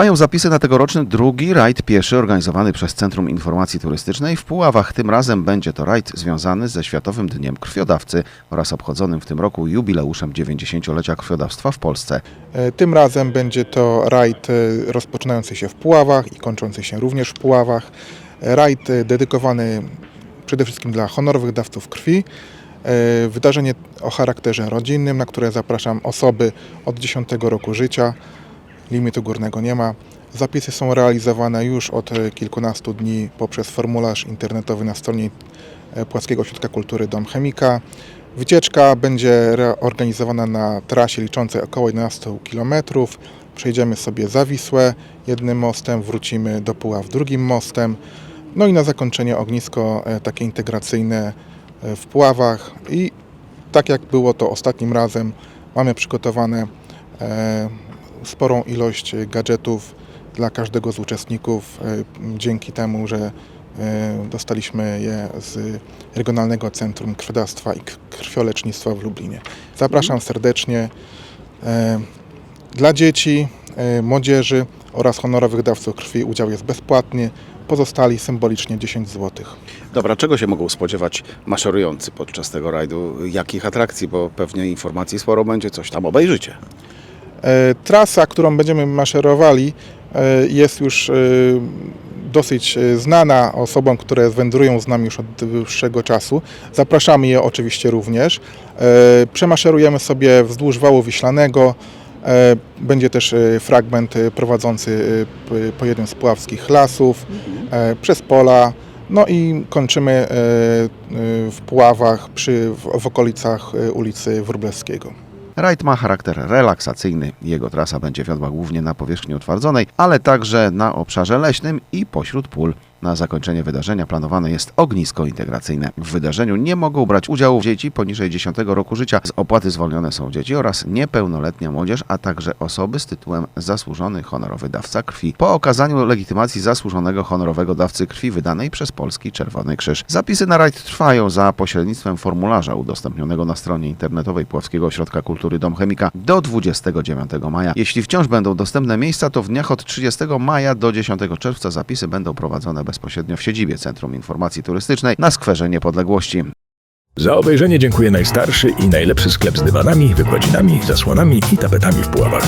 Trwają zapisy na tegoroczny drugi rajd pieszy organizowany przez Centrum Informacji Turystycznej w Puławach. Tym razem będzie to rajd związany ze Światowym Dniem Krwiodawcy oraz obchodzonym w tym roku jubileuszem 90-lecia krwiodawstwa w Polsce. E, Tym razem będzie to rajd e, rozpoczynający się w Puławach i kończący się również w Puławach. E, Rajd dedykowany przede wszystkim dla honorowych dawców krwi. Wydarzenie o charakterze rodzinnym, na które zapraszam osoby od 10 roku życia. Limitu górnego nie ma. Zapisy są realizowane już od e, kilkunastu dni poprzez formularz internetowy na stronie e, Płockiego Ośrodka Kultury Dom Chemika. Wycieczka będzie organizowana na trasie liczącej około 11 km. Przejdziemy sobie Zawisłę jednym mostem, wrócimy do Puław drugim mostem. No i na zakończenie ognisko e, takie integracyjne w Puławach. I tak jak było to ostatnim razem, mamy przygotowane sporą ilość e, gadżetów dla każdego z uczestników, e, dzięki temu, że e, dostaliśmy je z Regionalnego Centrum Krwiodawstwa i Krwiolecznictwa w Lublinie. Zapraszam serdecznie e, dla dzieci, młodzieży oraz honorowych dawców krwi udział jest bezpłatny, pozostali symbolicznie 10 zł. Dobra, czego się mogą spodziewać maszerujący podczas tego rajdu? Jakich atrakcji? Bo pewnie informacji sporo będzie, coś tam obejrzycie. E, Trasa, którą będziemy maszerowali, e, jest już e, dosyć znana osobom, które wędrują z nami już od dłuższego czasu. Zapraszamy je oczywiście również. Przemaszerujemy sobie wzdłuż wału Wiślanego. Będzie też fragment prowadzący po jednym z puławskich lasów, e, przez pola. No i kończymy w Puławach przy, w, w okolicach ulicy Wróblewskiego. Rajd ma charakter relaksacyjny. Jego trasa będzie wiodła głównie na powierzchni utwardzonej, ale także na obszarze leśnym i pośród pól. Na zakończenie wydarzenia planowane jest ognisko integracyjne. W wydarzeniu nie mogą brać udziału dzieci poniżej 10 roku życia. Z opłaty zwolnione są dzieci oraz niepełnoletnia młodzież, a także osoby z tytułem zasłużony honorowy dawca krwi. Po okazaniu legitymacji zasłużonego honorowego dawcy krwi wydanej przez Polski Czerwony Krzyż. Zapisy na rajd trwają za pośrednictwem formularza udostępnionego na stronie internetowej Pławskiego Ośrodka Kultury Dom Chemika do 29 maja. Jeśli wciąż będą dostępne miejsca, to w dniach od 30 maja do 10 czerwca zapisy będą prowadzone bezpośrednio w siedzibie Centrum Informacji Turystycznej na Skwerze Niepodległości. Za obejrzenie dziękuję najstarszy i najlepszy sklep z dywanami, wykładzinami, zasłonami i tapetami w Puławach.